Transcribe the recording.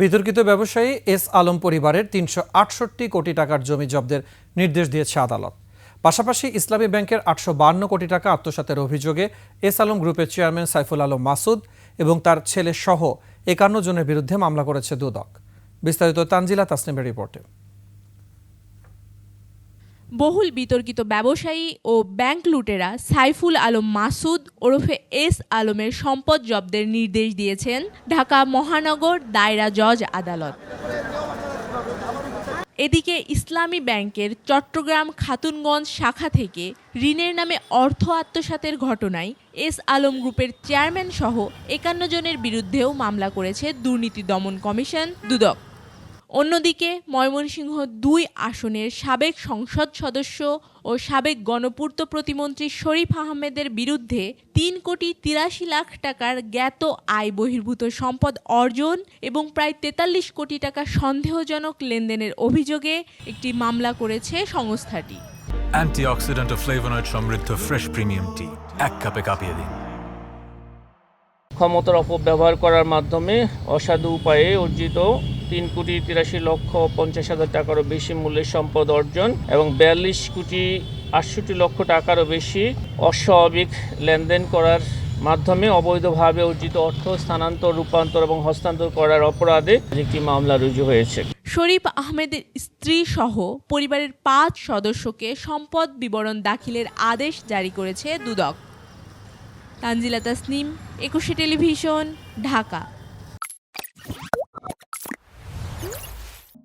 বিতর্কিত ব্যবসায়ী এস আলম পরিবারের তিনশো আটষট্টি কোটি টাকার জমি জব্দের নির্দেশ দিয়েছে আদালত। পাশাপাশি ইসলামী ব্যাংকের আটশো বান্ন কোটি টাকা আত্মসাতের অভিযোগে এস আলম গ্রুপের চেয়ারম্যান সাইফুল আলম মাসুদ এবং তার ছেলে সহ একান্ন জনের বিরুদ্ধে মামলা করেছে দুদক। বিস্তারিত তানজিলা তাসনিমের রিপোর্টে। বহুল বিতর্কিত ব্যবসায়ী ও ব্যাংক লুটেরা সাইফুল আলম মাসুদ ওরফে এস আলমের সম্পদ জব্দের নির্দেশ দিয়েছেন ঢাকা মহানগর দায়রা জজ আদালত। এদিকে ইসলামী ব্যাংকের চট্টগ্রাম খাতুনগঞ্জ শাখা থেকে ঋণের নামে অর্থ আত্মসাতের ঘটনায় এস আলম গ্রুপের চেয়ারম্যান সহ একান্ন জনের বিরুদ্ধেও মামলা করেছে দুর্নীতি দমন কমিশন দুদক। অন্যদিকে ময়মনসিংহ দুই আসনের সাবেক সংসদ সদস্য ও সাবেক গণপূর্ত প্রতিমন্ত্রী শরীফ আহমেদের বিরুদ্ধে তিন কোটি তিরাশি লাখ টাকার জ্ঞাত আয় বহির্ভূত সম্পদ অর্জন এবং প্রায় তেতাল্লিশ কোটি টাকা সন্দেহজনক লেনদেনের অভিযোগে একটি মামলা করেছে সংস্থাটি। অ্যান্টিঅক্সিডেন্ট ও ফ্লেভোনয়েড সমৃদ্ধ ফ্রেশ প্রিমিয়াম টি এক কাপে কাঁপিয়ে দিন। ক্ষমতার অপব্যবহার করার মাধ্যমে অসাধু উপায়ে অর্জিত তিন কোটি তিরাশি লক্ষ পঞ্চাশ হাজার টাকারও বেশি মূল্যের সম্পদ অর্জন এবং বিয়াল্লিশ কোটি আটষট্টি লক্ষ টাকারও বেশি অস্বাভাবিক লেনদেন করার মাধ্যমে অবৈধভাবে অর্জিত অর্থ স্থানান্তর, রূপান্তর এবং হস্তান্তর করার অপরাধে একটি মামলা রুজু হয়েছে। শরীফ আহমেদের স্ত্রী সহ পরিবারের পাঁচ সদস্যকে সম্পদ বিবরণ দাখিলের আদেশ জারি করেছে দুদক। তানজিলা তাসনিম, একুশে টেলিভিশন, ঢাকা।